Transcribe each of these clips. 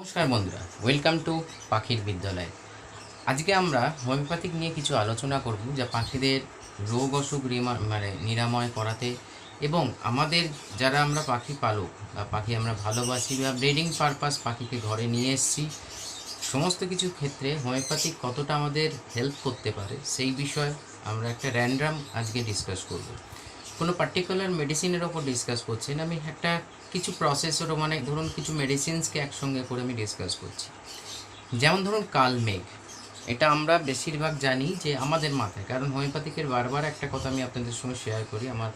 নমস্কার বন্ধুরা welcome to পাখির বিদ্যালয়। আজকে আমরা হোমিওপ্যাথিক নিয়ে কিছু আলোচনা করব যা পাখিদের রোগ অসুখ মানে নিরাময় করাতে এবং আমাদের যারা আমরা পাখি পালক বা পাখি আমরা ভালোবাসি বা ব্রিডিং পারপাস পাখিকে ঘরে নিয়ে এসেছি, সমস্ত কিছু ক্ষেত্রে হোমিওপ্যাথিক কতটা আমাদের হেল্প করতে পারে সেই বিষয়ে আমরা একটা র্যান্ডাম আজকে ডিসকাস করব। কোনো পার্টিকুলার মেডিসিনের ওপর ডিসকাস করছি না, আমি একটা কিছু প্রসেসরও মানে ধরুন কিছু মেডিসিনসকে একসঙ্গে করে আমি ডিসকাস করছি। যেমন ধরুন কালমেঘ এটা আমরা বেশিরভাগ জানি যে আমাদের মাথায়। কারণ হোমিওপ্যাথিকের বারবার একটা কথা আমি আপনাদের সঙ্গে শেয়ার করি আমার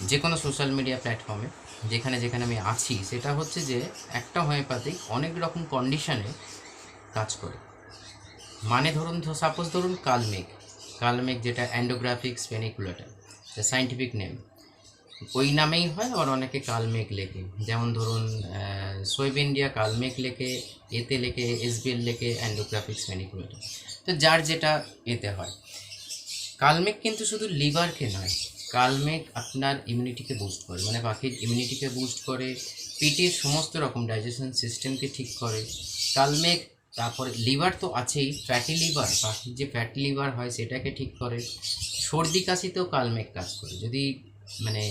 যে কোনো সোশ্যাল মিডিয়া প্ল্যাটফর্মে যেখানে যেখানে আমি আছি, সেটা হচ্ছে যে একটা হোমিওপ্যাথিক অনেক রকম কন্ডিশনে কাজ করে। মানে ধরুন সাপোজ ধরুন কালমেঘ কালমেঘ যেটা অ্যান্ডোগ্রাফিক স্পেনিকুলেটার সাইন্টিফিক নেম ওই নামেই হয়, আবার অনেকে কালমেঘ লেখে। যেমন ধরুন সোয়েব ইন্ডিয়া কালমেঘ লেখে, এতে লেখে, এসবিএল লেখে অ্যান্ডোগ্রাফিক্স স্পেনিকুলেটার তো যার যেটা এতে হয়। কালমেঘ কিন্তু শুধু লিভারকে নয়, কালমেঘ আপনার ইমিউনিটিকে বুস্ট করে। মানে পাখির ইমিউনিটিকে বুস্ট করে পেটের সমস্ত রকম ডাইজেশন সিস্টেমকে ঠিক করে। কালমেঘ, তারপরে লিভার তো আছেই ফ্যাটি লিভার পাখির যে ফ্যাটি লিভার হয়, সেটাকে ঠিক করে। সর্দি কাশিতেও কালমেঘ কাজ করে। যদি মানে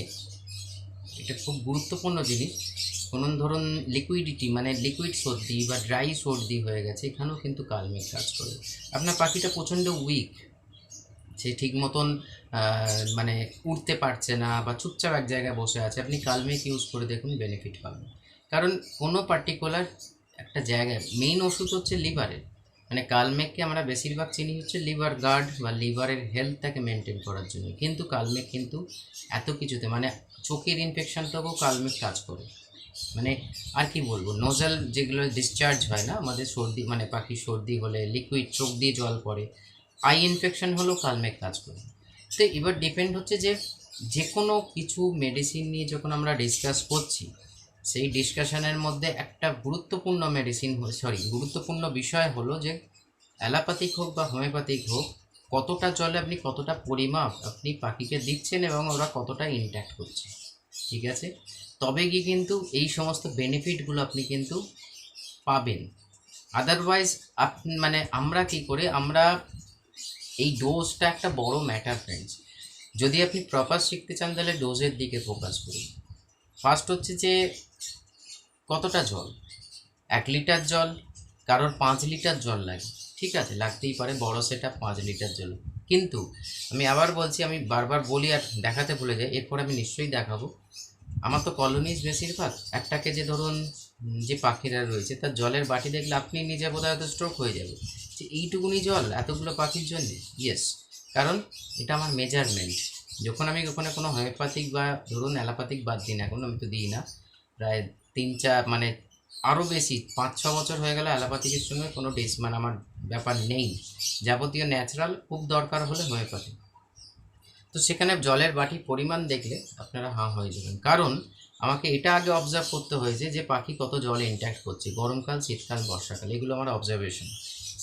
এটা খুব গুরুত্বপূর্ণ জিনিস। কোনো ধরুন লিকুইডিটি মানে লিকুইড সর্দি বা ড্রাই সর্দি হয়ে গেছে, এখানেও কিন্তু কালমেঘ কাজ করে। আপনার পাখিটা প্রচণ্ড উইক সে ঠিক মতন মানে উঠতে পারছে না বা চুপচাপ এক জায়গায় বসে আছে, আপনি কালমেঘ ইউজ করে দেখুন বেনিফিট পাবেন। কারণ কোনো পার্টিকুলার একটা জায়গায় মেইন ওষুধ হচ্ছে লিভারের মানে কালমেঘকে আমরা বেশিরভাগ চিনি হচ্ছে লিভার গার্ড বা লিভারের হেলথটাকে মেনটেন করার জন্য। কিন্তু কালমেঘ কিন্তু এত কিছুতে মানে চোখের ইনফেকশনটাকেও কালমেঘ কাজ করে। মানে আর কি বলব নোজাল যেগুলো ডিসচার্জ হয় না, আমাদের সর্দি মানে পাখি সর্দি হলে লিকুইড চোখ দিয়ে জল পড়ে আই ইনফেকশন হলেও কালমেঘ কাজ করে। তো এবার ডিপেন্ড হচ্ছে যে যে কোনো কিছু মেডিসিন নিয়ে যখন আমরা ডিসকাস করছি সেই ডিসকাশনের মধ্যে একটা গুরুত্বপূর্ণ মেডিসিন সরি গুরুত্বপূর্ণ বিষয় হলো যে অ্যালোপ্যাথিক হোক বা হোমিওপ্যাথিক হোক, কতটা জলে আপনি কতটা পরিমাপ আপনি পাখিকে দিচ্ছেন এবং ওরা কতটা ইনট্যাক্ট করছে, ঠিক আছে? তবে গিয়ে কিন্তু এই সমস্ত বেনিফিটগুলো আপনি কিন্তু পাবেন। আদারওয়াইজ আপ মানে আমরা কি করে, আমরা এই ডোজটা একটা বড় ম্যাটার ফ্রেন্ডস যদি আপনি প্রপার শিখতে চান, তাহলে ডোজের দিকে ফোকাস করুন। ফার্স্ট হচ্ছে যে কতটা জল? এক লিটার জল, কারোর পাঁচ লিটার জল লাগে। ঠিক আছে, লাগতেই পারে, বড় সেটা পাঁচ লিটার জল। কিন্তু আমি আবার বলছি, আমি বারবার বলি আর দেখাতে ভুলে যাই, এরপর আমি নিশ্চয়ই দেখাবো। আমার তো কলোনিজ বেশিরভাগ একটাকে যে ধরুন যে পাখিরা রয়েছে, তার জলের বাটি দেখলে আপনি নিজে বোধহয় হয়তো স্ট্রোক হয়ে যাবে যে এইটুকুনি জল, এতগুলো পাখির জন্য? ইয়েস কারণ এটা আমার মেজারমেন্ট যখন আমি ওখানে কোনো হোমিওপ্যাথিক বা ধরুন অ্যালোপ্যাথিক বাদ দিই না এখন আমি তো দিই না। প্রায় তিন চার মানে আরও বেশি পাঁচ ছ বছর হয়ে গেলে অ্যালোপ্যাথিকের সঙ্গে কোনো ডিস মানে আমার ব্যাপার নেই। যাবতীয় ন্যাচারাল খুব দরকার হলে হোমিওপ্যাথি তো সেখানে জলের বাটি পরিমাণ দেখলে আপনারা হাঁ হয়ে যাবেন। কারণ আমাকে এটা আগে অবজার্ভ করতে হয়েছে যে পাখি কত জল ইনট্যাক্ট করছে। গরমকাল, শীতকাল, বর্ষাকাল, এগুলো আমার অবজারভেশন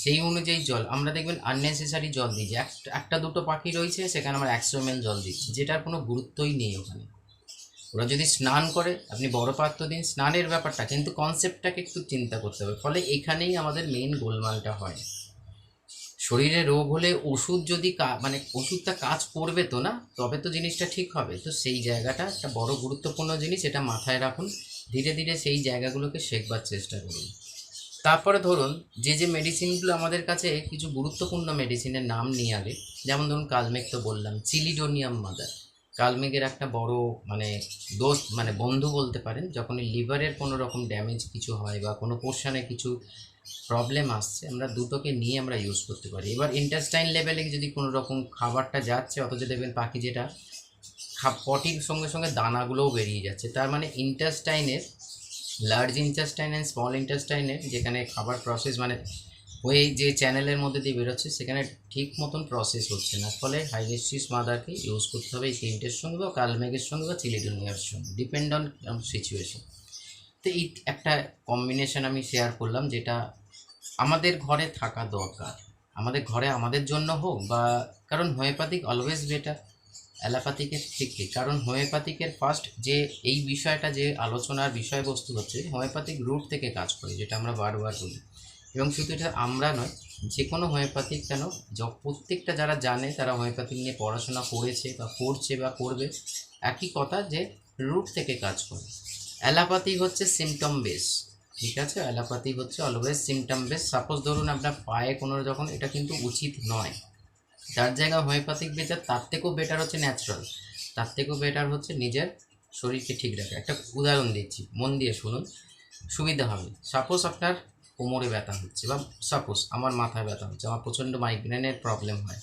সেই অনুযায়ী জল, আমরা দেখবেন আননেসেসারি জল একটা একটা দুটো পাখি রয়েছে, সেখানে আমরা একশো এম জল দিচ্ছি, যেটার কোনো গুরুত্বই নেই ওখানে। ওরা যদি স্নান করে, আপনি বড় পাত্র দিন, স্নানের ব্যাপারটা, কিন্তু কনসেপ্টটাকে একটু চিন্তা করতে হবে। ফলে এখানেই আমাদের মেইন গোলমালটা হয়। শরীরে রোগ হলে ওষুধ যদি মানে ওষুধটা কাজ করবে তো না, তবে তো জিনিসটা ঠিক হবে। তো সেই জায়গাটা একটা বড় গুরুত্বপূর্ণ জিনিস, এটা মাথায় রাখুন। ধীরে ধীরে সেই জায়গাগুলোকে শেখবার চেষ্টা করুন। তারপরে ধরুন, যে যে মেডিসিনগুলো আমাদের কাছে কিছু গুরুত্বপূর্ণ মেডিসিনের নাম নিয়ে আগে যেমন ধরুন, কালমেঘ তো বললাম চিলিডোনিয়াম মাদার কালমেঘের একটা বড় মানে দোষ মানে বন্ধু বলতে পারেন যখন লিভারের কোনো রকম ড্যামেজ কিছু হয় বা কোনো পোর্শনে কিছু প্রবলেম আসছে, আমরা দুটোকে নিয়ে আমরা ইউজ করতে পারি। এবার ইন্টাস্টাইন লেভেলে যদি কোনো রকম খাবারটা যাচ্ছে, অথচ দেখবেন পাখি যেটা পটির সঙ্গে সঙ্গে দানাগুলোও বেরিয়ে যাচ্ছে। তার মানে ইন্টাস্টাইনের লার্জ ইন্টাস্টাইন অ্যান্ড স্মল ইন্টাস্টাইনের যেখানে খাবার প্রসেস মানে ওই যে চ্যানেলের মধ্যে দিয়ে বেরোচ্ছে, সেখানে ঠিক মতন প্রসেস হচ্ছে না। ফলে হাইলেস্টিস মাদারকে ইউজ করতে হবে এই তিনটের সঙ্গে বা কালমেঘের সঙ্গে বা চিলিডোনিয়ার সঙ্গে ডিপেন্ড অন সিচুয়েশন তো এই একটা কম্বিনেশন আমি শেয়ার করলাম যেটা আমাদের ঘরে থাকা দরকার। আমাদের ঘরে আমাদের জন্য হোক বা কারণ হোমিওপ্যাথিক অলওয়েজ বেটার অ্যালোপ্যাথিকের থেকে কারণ হোমিওপ্যাথিকের ফার্স্ট যে এই বিষয়টা যে আলোচনার বিষয়বস্তু হচ্ছে হোমিওপ্যাথিক রুট থেকে কাজ করে, যেটা আমরা বারবার বলি। এবং শুধু এটা আমরা নয় যে কোনো হোমিওপ্যাথিক কেন প্রত্যেকটা যারা জানে তারা হোমিওপ্যাথিক নিয়ে পড়াশোনা করেছে বা করছে বা করবে, একই কথা যে রুট থেকে কাজ করে। অ্যালোপ্যাথি হচ্ছে সিমটম বেস ঠিক আছে? অ্যালোপ্যাথি হচ্ছে অলওয়েজ সিমটম বেস সাপোজ ধরুন আপনার পায়ে কোনো যখন, এটা কিন্তু উচিত নয়। যার জায়গায় হোমিওপ্যাথিক বেটার তার থেকেও বেটার হচ্ছে ন্যাচারাল তার থেকেও বেটার হচ্ছে নিজের শরীরকে ঠিক রাখা। একটা উদাহরণ দিচ্ছি, মন দিয়ে শুনুন। সুবিধা হবে। সাপোজ আপনার কোমরে ব্যথা হচ্ছে বা সাপোজ আমার মাথায় ব্যথা হচ্ছে, আমার প্রচণ্ড মাইগ্রেনের প্রবলেম হয়।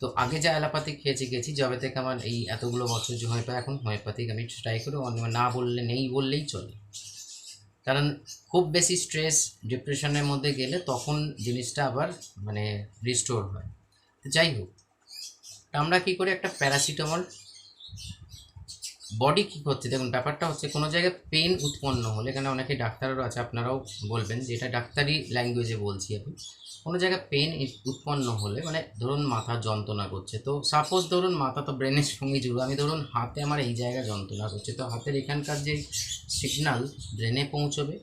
তো আগে যা অ্যালোপ্যাথিক খেয়েছি গেছি যবে থেকে আমার এই এতগুলো বছর যে হোমিওপ্যাথি এখন হোমিওপ্যাথিক আমি ট্রাই করি না বললে, নেই বললেই চলে। কারণ খুব বেশি স্ট্রেস ডিপ্রেশনের মধ্যে গেলে তখন জিনিসটা আবার মানে রিস্টোর হয়। তো যাই হোক আমরা কি করি, একটা প্যারাসিটামল বডি কী করছে দেখুন, ব্যাপারটা হচ্ছে কোনো জায়গায় পেন উৎপন্ন হলে, এখানে অনেকে ডাক্তারও আছে, আপনারাও বলবেন যে এটা ডাক্তারি ল্যাঙ্গুয়েজে বলছি আমি। কোনো জায়গায় পেন উৎপন্ন হলে মানে ধরুন মাথা যন্ত্রণা করছে, তো সাপোজ ধরুন মাথা তো ব্রেনের সঙ্গে জুড়ে, আমি ধরুন হাতে আমার এই জায়গায় যন্ত্রণা করছে, তো হাতের এখানকার যে সিগনাল ব্রেনে পৌঁছবে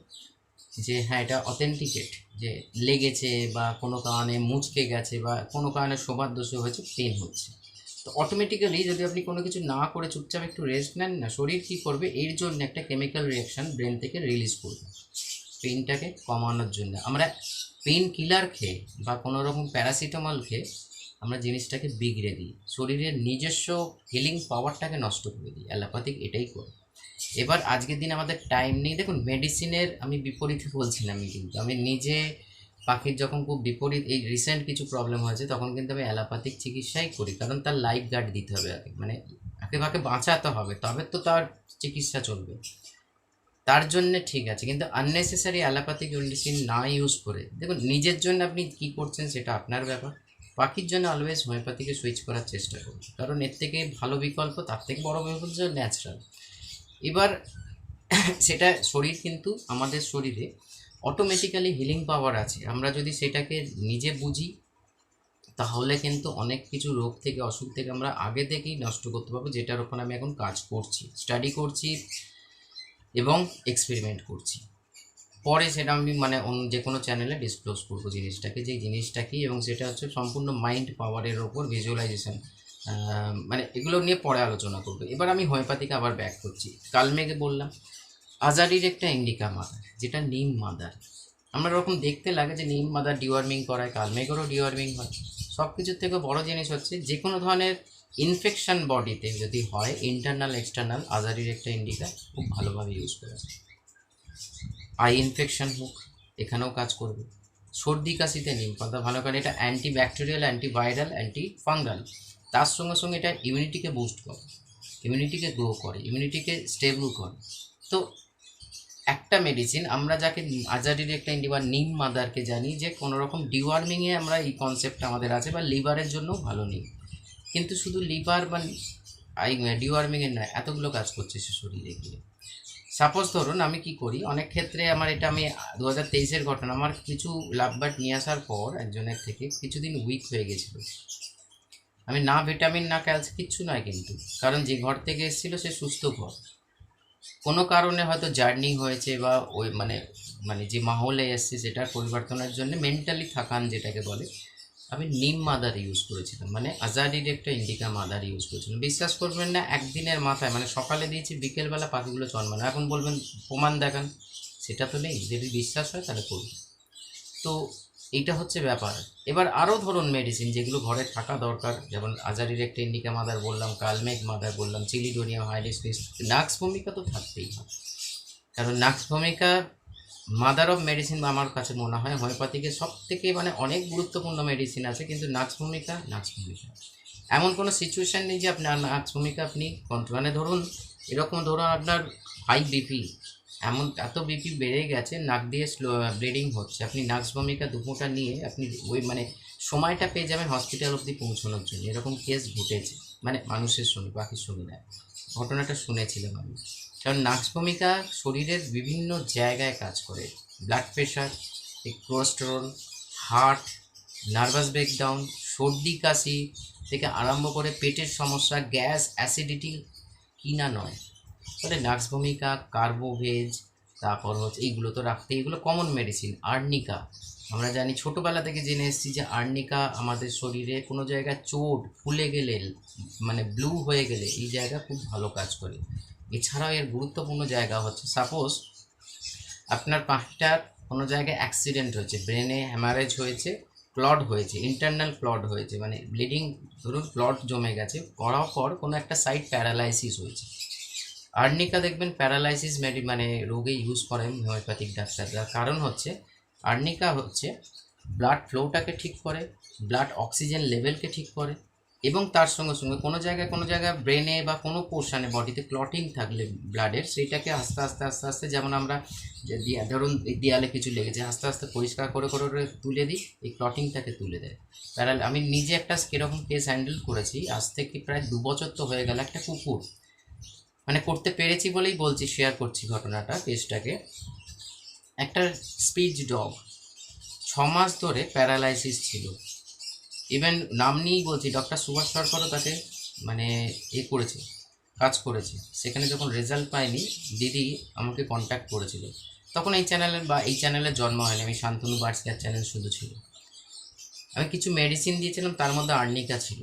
যে হ্যাঁ এটা অথেন্টিকেট যে লেগেছে বা কোনো কারণে মুচকে গেছে বা কোনো কারণে দোষে হয়েছে পেন হচ্ছে। তো অটোমেটিক্যালি যদি আপনি কোনো কিছু না করে চুপচাপ একটু রেস্ট নেন না, শরীর কী করবে? এর জন্য একটা কেমিক্যাল রিয়াকশান ব্রেন থেকে রিলিজ করবে। পেনটাকে কমানোর জন্য। আমরা পেন কিলার খেয়ে বা কোনো রকম প্যারাসিটামল খেয়ে আমরা জিনিসটাকে বিগড়ে দিই। শরীরের নিজস্ব হিলিং পাওয়ারটাকে নষ্ট করে দিই। অ্যালোপ্যাথিক এটাই করে এবার আজকের দিন আমাদের টাইম নেই। দেখুন মেডিসিনের আমি বিপরীতে বলছি না আমি কিন্তু। আমি নিজে পাখির যখন খুব বিপরীত, এই রিসেন্ট কিছু প্রবলেম হয়েছে, তখন কিন্তু আমি অ্যালোপ্যাথিক চিকিৎসাই করি, কারণ তার লাইফ গার্ড দিতে হবে আগে। মানে আগে ভাগে বাঁচাতে হবে, তবে তো তার চিকিৎসা চলবে। তার জন্যে ঠিক আছে, কিন্তু আননেসেসারি অ্যালোপ্যাথিক মেডিসিন না ইউজ করে, দেখুন, নিজের জন্য আপনি কী করছেন সেটা আপনার ব্যাপার। পাখির জন্য অলওয়েজ হোমিওপ্যাথিকে সুইচ করার চেষ্টা করুন, কারণ এর থেকে ভালো বিকল্প, তার থেকে বড় বিকল্প ন্যাচারাল এবার, সেটা শরীর কিন্তু আমাদের শরীরে অটোমেটিক্যালি হিলিং পাওয়ার আছে। আমরা যদি সেটাকে নিজে বুঝি, তাহলে কিন্তু অনেক কিছু রোগ থেকে, অসুখ থেকে আমরা আগে থেকেই নষ্ট করতে পারব, যেটার ওপর আমি এখন কাজ করছি। স্টাডি করছি এবং এক্সপেরিমেন্ট করছি। পরে সেটা আমি মানে অন্য যে কোনো চ্যানেলে ডিসক্লোজ করব জিনিসটাকে যে জিনিসটা কি এবং সেটা হচ্ছে সম্পূর্ণ মাইন্ড পাওয়ারের ওপর ভিজুয়ালাইজেশন মানে এগুলো নিয়ে পরে আলোচনা করব। এবার আমি হোমিওপ্যাথিকে আবার ব্যাক করছি। কালমেঘে বললাম আজারির একটা ইন্ডিকা মাদার, যেটা নিম মাদার। আমরা ওরকম দেখতে লাগে যে নিম মাদার ডিওয়ার্মিং করায় কালমেঘেরও ডিওয়ার্মিং হয়। সব কিছুর থেকে বড় জিনিস হচ্ছে যে কোনো ধরনের ইনফেকশন বডিতে যদি হয় ইন্টারনাল এক্সটার্নাল আজারির একটা ইন্ডিকা খুব ভালোভাবে ইউজ করা আই ইনফেকশন হোক, এখানেও কাজ করবে। সর্দি কাশিতে নিম পাতা ভালো করে, এটা anti bacterial anti viral anti fungal তার সঙ্গে সঙ্গে এটা ইমিউনিটিকে বুস্ট করে ইমিউনিটিকে গ্রো করে ইমিউনিটিকে স্টেবল করে। তো একটা মেডিসিন আমরা যাকে আজারির একটা ইন্ডিবা নিম মাদারকে জানি, যে কোনো রকম ডিওয়ার্মিংয়ে আমরা এই কনসেপ্টটা আমাদের আছে, বা লিভারের জন্য ভালো নিম কিন্তু শুধু লিভার বা আই ডিওয়ার্মিংয়ের নয়, এতগুলো কাজ করছে সে শরীরে গিয়ে। সাপোজ ধরুন, আমি কি করি, অনেক ক্ষেত্রে আমার এটা আমি দু হাজার তেইশের ঘটনা, আমার কিছু লাভবার্ড নিয়ে আসার পর একজনের থেকে কিছুদিন উইক হয়ে গেছিল। আমি না ভিটামিন না ক্যালসিয়াম কিচ্ছু নয় কিন্তু। কারণ যে ঘর থেকে এসেছিল, সে সুস্থ ঘর। কোনো কারণে হয়তো জার্নি হয়েছে বা ওই মানে মানে যে মাহলে এসছে সেটার পরিবর্তনের জন্য মেন্টালি থাকান যেটাকে বলে, আমি নিম মাদার ইউজ করেছিলাম। মানে আজারির একটা ইন্ডিকা মাদার ইউজ করেছিলাম। বিশ্বাস করবেন না, একদিনের মাথায় মানে সকালে দিয়েছি, বিকেলবেলা পাখিগুলো জন্মানো। এখন বলবেন, প্রমাণ দেখান। সেটা তো নেই। যদি বিশ্বাস হয়, তাহলে করুন। তো এইটা হচ্ছে ব্যাপার। এবার আরও ধরুন মেডিসিন যেগুলো ঘরে থাকা দরকার, যেমন আজারির একটা ইন্ডিকা মাদার বললাম কালমেঘ মাদার বললাম চিলিডোনিয়াম হাইডিস নাক্স ভূমিকা তো থাকতেই হবে। কারণ নাক্স ভূমিকা মাদার অফ মেডিসিন আমার কাছে মনে হয় হোমিওপ্যাথিকে সব থেকে মানে অনেক গুরুত্বপূর্ণ মেডিসিন আছে, কিন্তু নাক্স ভূমিকা নাক্স ভূমিকা এমন কোনো সিচুয়েশান নেই যে আপনার নাক্স ভূমিকা আপনি মানে ধরুন, এরকম ধরুন আপনার হাই বিপি এমন এত বিপি বেড়ে গেছে, নাক দিয়ে স্লো ব্লিডিং হচ্ছে। আপনি নাক্স ভূমিকা দুপোটা নিয়ে আপনি ওই মানে সময়টা পেয়ে যাবেন হসপিটাল অবধি পৌঁছানোর জন্য। এরকম কেস ঘটেছে মানে মানুষের সঙ্গে পাখির সঙ্গে না ঘটনাটা শুনেছিলাম আমি। কারণ নাক্স ভূমিকা শরীরের বিভিন্ন জায়গায় কাজ করে। Blood pressure cholesterol heart nervous breakdown সর্দি, কাশি থেকে আরম্ভ করে পেটের সমস্যা গ্যাস অ্যাসিডিটি কিনা নয়। তাহলে নাক্স ভূমিকা, কার্বোভেজ, তারপর হচ্ছে এইগুলো তো রাখতে, এগুলো কমন মেডিসিন আর্নিকা। আমরা জানি ছোটোবেলা থেকে জেনে এসেছি যে আর্নিকা আমাদের শরীরে কোনো জায়গায় চোট ফুলে গেলে মানে ব্লু হয়ে গেলে এই জায়গা খুব ভালো কাজ করে। এছাড়াও এর গুরুত্বপূর্ণ জায়গা হচ্ছে সাপোজ আপনার পাখিটার কোনো জায়গায় অ্যাক্সিডেন্ট হয়েছে ব্রেনে হ্যামারেজ হয়েছে ক্লড হয়েছে ইন্টারনাল ক্লড হয়েছে মানে ব্লিডিং ধরুন ক্লড জমে গেছে, করার পর কোনো একটা সাইড প্যারালাইসিস হয়েছে। আর্নিকা দেখবেন প্যারালাইসিস মেডি মানে রোগে ইউজ করেন হোমিওপ্যাথিক ডাক্তাররা। কারণ হচ্ছে, আর্নিকা হচ্ছে ব্লাড ফ্লোটাকে ঠিক করে ব্লাড অক্সিজেন লেভেলকে ঠিক করে এবং তার সঙ্গে সঙ্গে কোনো জায়গায় কোনো জায়গায় ব্রেনে বা কোনো পোর্শনে বডিতে ক্লটিং থাকলে ব্লাডের সেইটাকে আস্তে আস্তে আস্তে আস্তে যেমন আমরা ধরুন দেয়ালে কিছু লেগেছে, আস্তে আস্তে পরিষ্কার করে করে করে তুলে দিই, এই ক্লটিংটাকে তুলে দেয়। প্যারাল, আমি নিজে একটা কীরকম কেস হ্যান্ডেল করেছি, আজ থেকে প্রায় দু বছর তো হয়ে গেল, একটা কুকুর। মানে করতে পেরেছি বলেই বলছি শেয়ার করছি ঘটনাটা কেসটাকে একটা স্পিচ ডগ ছ মাস ধরে প্যারালাইসিস ছিল। ইভেন নাম নিয়েই বলছি ডক্টর সুভাষ সরকারও তাকে মানে এ করেছে, কাজ করেছে। সেখানে যখন রেজাল্ট পায়নি দিদি আমাকে কন্ট্যাক্ট করেছিল। তখন এই চ্যানেলের বা এই চ্যানেলের জন্ম হয়নি, আমি শান্তনু বার্ডস কেয়ার চ্যানেল শুধু ছিল আমি কিছু মেডিসিন দিয়েছিলাম, তার মধ্যে আর্নিকা ছিল।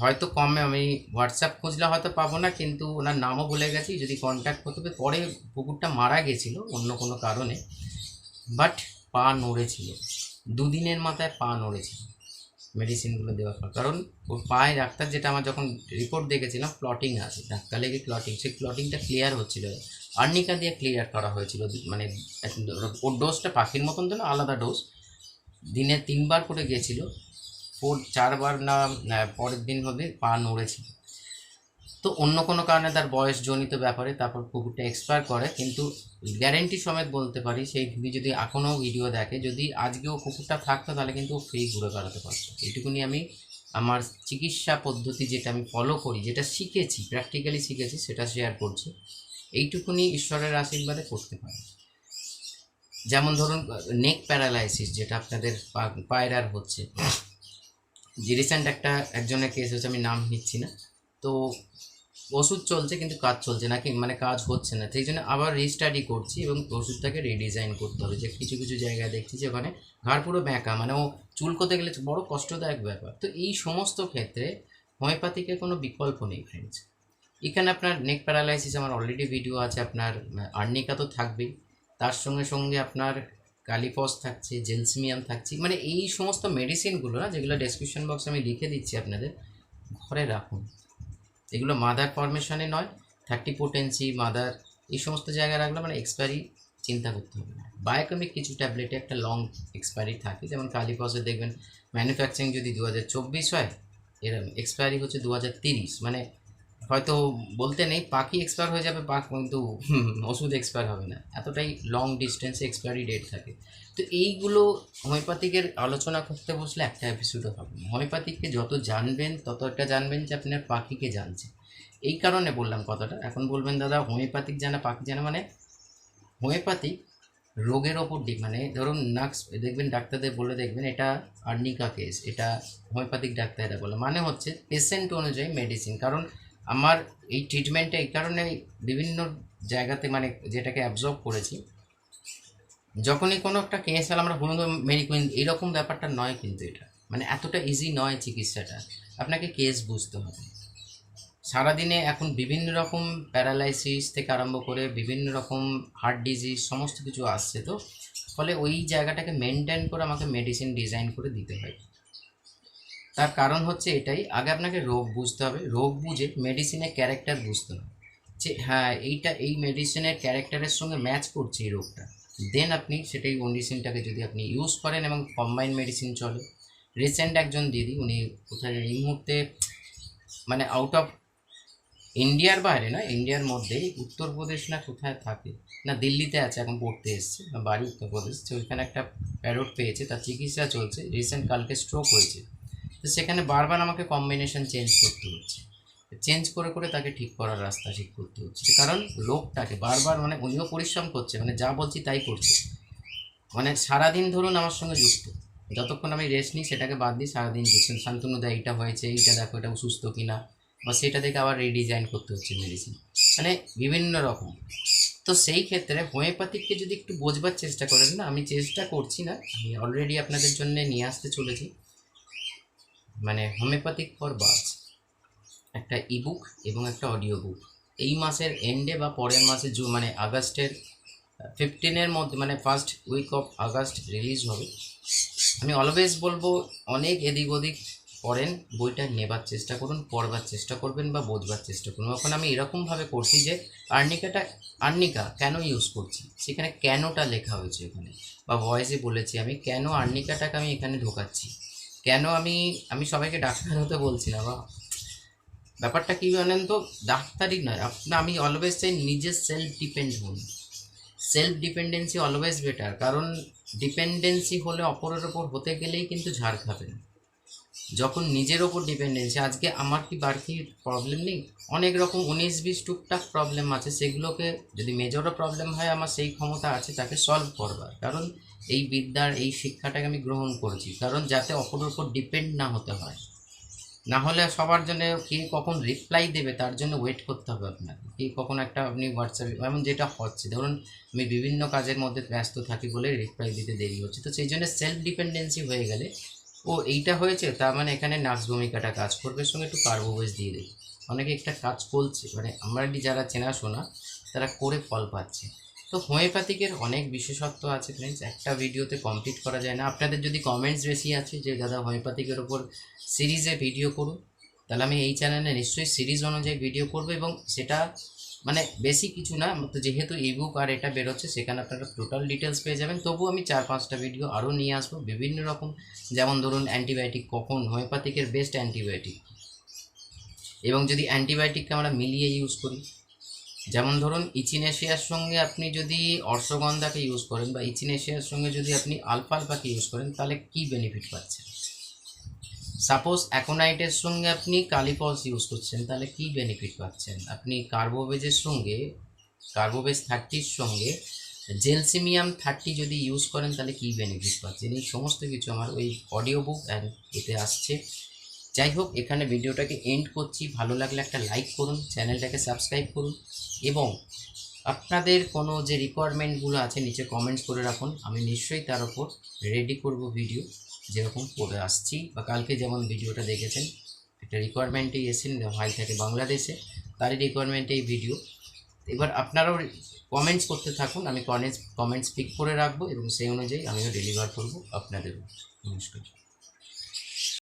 হয়তো কমে, আমি হোয়াটসঅ্যাপ খুঁজলে হয়তো পাবো না, কিন্তু ওনার নামও ভুলে গেছি, যদি কন্ট্যাক্ট করতে হবে। পরে কুকুরটা মারা গেছিল, অন্য কোনো কারণে বাট পা নড়েছিল। দুদিনের মাথায় পা নড়েছিল মেডিসিনগুলো দেওয়ার পর। কারণ ওর পায়ে ডাক্তার যেটা আমার যখন রিপোর্ট দেখেছিলাম ক্লটিং আছে, ধাক্কা লেগে ক্লটিং সেই ক্লটিংটা ক্লিয়ার হচ্ছিল। আর্নিকা দিয়ে ক্লিয়ার করা হয়েছিল মানে ওর ডোজটা পাখির মতন তো না, আলাদা ডোজ দিনে তিনবার করে গিয়েছিল ফোর চারবার না পরের দিন হবে পা নড়েছিল। তো অন্য কোনো কারণে তার বয়স জনিত ব্যাপারে তারপর কুকুরটা এক্সপায়ার করে, কিন্তু গ্যারেন্টি সমেত বলতে পারি, সেই দিদি যদি এখনও ভিডিও দেখে, যদি আজকেও কুকুরটা থাকতো, তাহলে কিন্তু ফ্রি ঘুরে বেড়াতে পারতো। এটুকুনি আমি আমার চিকিৎসা পদ্ধতি যেটা আমি ফলো করি, যেটা শিখেছি প্র্যাকটিক্যালি শিখেছি, সেটা শেয়ার করছি। এইটুকুনি ঈশ্বরের আশীর্বাদে করতে পারি। যেমন ধরুন নেক প্যারালাইসিস যেটা আপনাদের পা- পায়ের আর হচ্ছে যে রিসেন্ট একটা একজনের কেস হচ্ছে আমি নাম নিচ্ছি না। তো ওষুধ চলছে কিন্তু কাজ চলছে না কি মানে কাজ হচ্ছে না। সেই জন্য আবার রিস্টাডি করছি এবং ওষুধটাকে রিডিজাইন করতে হবে। যে কিছু কিছু জায়গায় দেখছি যে ওখানে ঘাড় পুরো ব্যাঁকা মানে ও চুলকোতে গেলে বড় কষ্টদায়ক ব্যাপার। তো এই সমস্ত ক্ষেত্রে হোমিওপ্যাথিকের কোনো বিকল্প নেই ফ্রেন্ডস এখানে আপনার নেক প্যারালাইসিস আমার অলরেডি ভিডিও আছে, আপনার আর্নিকা তো থাকবেই। তার সঙ্গে সঙ্গে আপনার কালিপস থাকছে, জেলসিমিয়াম থাকছে মানে এই সমস্ত মেডিসিনগুলো না, যেগুলো ডেসক্রিপশন বক্সে আমি লিখে দিচ্ছি আপনাদের, ঘরে রাখুন। এগুলো মাদার ফরমেশনে নয় থার্টি পোটেন্সি মাদার এই সমস্ত জায়গায় রাখলে মানে এক্সপায়ারি চিন্তা করতে হবে না। বায়োকেমিক কিছু ট্যাবলেটে একটা লং এক্সপায়ারি থাকে, যেমন কালিপসে দেখবেন ম্যানুফ্যাকচারিং যদি দু হাজার চব্বিশ হয় এরকম এক্সপায়ারি হচ্ছে দু মানে হয়তো বলতে নেই, পাখি এক্সপায়ার হয়ে যাবে পাক কিন্তু ওষুধ এক্সপায়ার হবে না। এতটাই লং ডিস্টেন্সে এক্সপায়ারি ডেট থাকে। তো এইগুলো হোমিওপ্যাথিকের আলোচনা করতে বসলে একটা এপিসোডও হবে হোমিওপ্যাথিককে যত জানবেন তত একটা জানবেন যে আপনার পাখিকে জানছে। এই কারণে বললাম কথাটা। এখন বলবেন, দাদা হোমিওপ্যাথিক জানা, পাখি জানা মানে? হোমিওপ্যাথিক রোগের ওপর দিক মানে ধরুন নাক্স দেখবেন ডাক্তারদের বলে দেখবেন, এটা আর্নিকা কেস এটা হোমিওপ্যাথিক ডাক্তাররা বলে। মানে হচ্ছে পেশেন্ট অনুযায়ী মেডিসিন কারণ আমার এই ট্রিটমেন্টটা এই কারণে বিভিন্ন জায়গাতে মানে যেটাকে অ্যাবজর্ব করেছি। যখনই কোনো একটা কেস হলে, আমরা বলুন মেডিকুইন এইরকম ব্যাপারটা নয় কিন্তু এটা। মানে এতটা ইজি নয় চিকিৎসাটা। আপনাকে কেস বুঝতে হবে। সারাদিনে এখন বিভিন্ন রকম প্যারালাইসিস থেকে আরম্ভ করে বিভিন্ন রকম হার্ট ডিজিজ সমস্ত কিছু আসছে তো। ফলে ওই জায়গাটাকে মেনটেন করে আমাকে মেডিসিন ডিজাইন করে দিতে হয়। তার কারণ হচ্ছে এটাই, আগে আপনাকে রোগ বুঝতে হবে, রোগ বুঝে মেডিসিনের ক্যারেক্টার বুঝতে হবে। যে হ্যাঁ এইটা, এই মেডিসিনের ক্যারেক্টারের সঙ্গে ম্যাচ করছে এই রোগটা। দেন আপনি সেটাই মেডিসিনটাকে যদি আপনি ইউজ করেন এবং কম্বাইন মেডিসিন চলে। রিসেন্ট একজন দিদি, উনি কোথায় এই মুহূর্তে মানে আউট অফ ইন্ডিয়ার বাইরে না ইন্ডিয়ার মধ্যেই উত্তরপ্রদেশ না কোথায় থাকে, না দিল্লিতে আছে, এখন পড়তে এসছে, বাড়ি উত্তরপ্রদেশ ওইখানে একটা প্যারোট পেয়েছে, তার চিকিৎসা চলছে রিসেন্ট কালকে স্ট্রোক হয়েছে। তো সেখানে বারবার আমাকে কম্বিনেশন চেঞ্জ করতে হচ্ছে। চেঞ্জ করে করে তাকে ঠিক করার রাস্তা ঠিক করতে হচ্ছে। কারণ লোকটাকে বারবার মানে উনিও পরিশ্রম করছে মানে যা বলছি তাই করছে। মানে সারাদিন ধরুন আমার সঙ্গে যুক্ত। যতক্ষণ আমি রেস্ট নিই সেটাকে বাদ দিই সারাদিন দেখছেন শান্তনু দেয় এইটা হয়েছে, এইটা দেখো, এটা সুস্থ কিনা? বা সেটা দেখে আবার রিডিজাইন করতে হচ্ছে মেডিসিন মানে বিভিন্ন রকম। তো সেই ক্ষেত্রে হোমিওপ্যাথিককে যদি একটু বোঝবার চেষ্টা করেন না, আমি চেষ্টা করছি না, আমি অলরেডি আপনাদের জন্য নিয়ে আসতে চলেছি। মানে হোমিওপ্যাথিক ফর বাস একটা ইবুক এবং একটা অডিও বুক এই মাসের এন্ডে বা পরের মাসে জু মানে আগস্টের ফিফটিনের মধ্যে মানে first week of August release হবে। আমি অলওয়েজ বলব, অনেক এদিক ওদিক পড়েন, বইটা নেবার চেষ্টা করুন, পড়বার চেষ্টা করবেন বা বোঝবার চেষ্টা করুন। এখন আমি এরকমভাবে করছি যে, আর্নিকাটা, আর্নিকা কেন ইউজ করছি? সেখানে কেনটা লেখা হয়েছে এখানে? বা ভয়েসে বলেছি আমি, কেন আর্নিকাটাকে আমি এখানে ঢোকাচ্ছি? কেন আমি আমি সবাইকে ডাক্তার হতে বলছি না বা ব্যাপারটা কী জানেন তো, ডাক্তারই নয় আপনার আমি অলওয়েজ চাই নিজের সেলফ ডিপেন্ড হন। সেলফ ডিপেন্ডেন্সি অলওয়েজ বেটার কারণ ডিপেন্ডেন্সি হলে অপরের ওপর হতে গেলেই কিন্তু ঝাড় খাবেন। যখন নিজের ওপর ডিপেন্ডেন্সি আজকে আমার কি বাড়তি প্রবলেম নেই? অনেক রকম উনিশ বিশ টুকটাক প্রবলেম আছে, সেগুলোকে যদি মেজরও প্রবলেম হয়, আমার সেই ক্ষমতা আছে, তাকে সলভ করবার। কারণ এই বিদ্যার, এই শিক্ষাটাকে আমি গ্রহণ করেছি। কারণ যাতে অপরের ওপর ডিপেন্ড না হতে হয়। না হলে সবার জন্য কে কখন রিপ্লাই দেবে, তার জন্য ওয়েট করতে হবে আপনাকে। কে কখন একটা আপনি হোয়াটসঅ্যাপে এমন যেটা হচ্ছে, ধরুন আমি বিভিন্ন কাজের মধ্যে ব্যস্ত থাকি বলে রিপ্লাই দিতে দেরি হচ্ছে। তো সেই জন্য সেলফ ডিপেন্ডেন্সি হয়ে গেলে, ও এইটা হয়েছে, তার মানে এখানে নার্স ভূমিকাটা কাজ করবে, সঙ্গে একটু কার্বোবেজ দিয়ে দেয় অনেকে একটা কাজ করছে মানে আমরা যারা চেনাশোনা, তারা করে ফল পাচ্ছে। তো হোমিওপ্যাথিকের অনেক বিশেষত্ব আছে ফ্রেন্ডস একটা ভিডিওতে কমপ্লিট করা যায় না। আপনাদের যদি কমেন্টস বেশি আছে যে, দাদা, হোমিওপ্যাথিকের ওপর সিরিজে ভিডিও করুন, তাহলে আমি এই চ্যানেলে নিশ্চয়ই সিরিজ অনুযায়ী ভিডিও করব এবং সেটা মানে বেশি কিছু না, তো যেহেতু ইবুক আর এটা বেরোচ্ছে, সেখানে আপনারা টোটাল ডিটেলস পেয়ে যাবেন। তবু আমি চার পাঁচটা ভিডিও আরও নিয়ে আসব, বিভিন্ন রকম। যেমন ধরুন অ্যান্টিবায়োটিক কখন, হোমিওপ্যাথিকের বেস্ট অ্যান্টিবায়োটিক এবং যদি অ্যান্টিবায়োটিককে আমরা মিলিয়ে ইউজ করি যেমন ধরুন ইচিনেশিয়ার সঙ্গে আপনি যদি অর্শগন্ধাকে ইউজ করেন বা ইচিনেশিয়ার সঙ্গে যদি আপনি আলফালফাকে ইউজ করেন, তাহলে কী বেনিফিট পাচ্ছেন? সাপোজ অ্যাকোনাইটের সঙ্গে আপনি কালিপস ইউজ করছেন, তাহলে কী বেনিফিট পাচ্ছেন? আপনি কার্বোভেজের সঙ্গে কার্বোভেজ থার্টির সঙ্গে, জেলসিমিয়াম থার্টি যদি ইউজ করেন, তাহলে কী বেনিফিট পাচ্ছেন? এই সমস্ত কিছু আমার ওই অডিও বুক অ্যান্ড এতে আসছে। যাই হোক এখানে ভিডিওটাকে এন্ড করছি। ভালো লাগলে একটা লাইক করুন চ্যানেলটাকে সাবস্ক্রাইব করুন এবং আপনাদের কোনো যে রিকোয়ারমেন্টগুলো আছে, নিচে কমেন্টস করে রাখুন। আমি নিশ্চয়ই তার ওপর রেডি করব ভিডিও যেরকম করে আসছি বা কালকে যেমন ভিডিওটা দেখেছেন, একটা রিকোয়ারমেন্টেই এসেছেন ভাই থাকে বাংলাদেশে, তারই রিকোয়ারমেন্টে এই ভিডিও এবার আপনারাও কমেন্টস করতে থাকুন, আমি কমেন্টস কমেন্টস পিক করে রাখব এবং সেই অনুযায়ী আমিও ডেলিভার করব আপনাদেরও নমস্কার।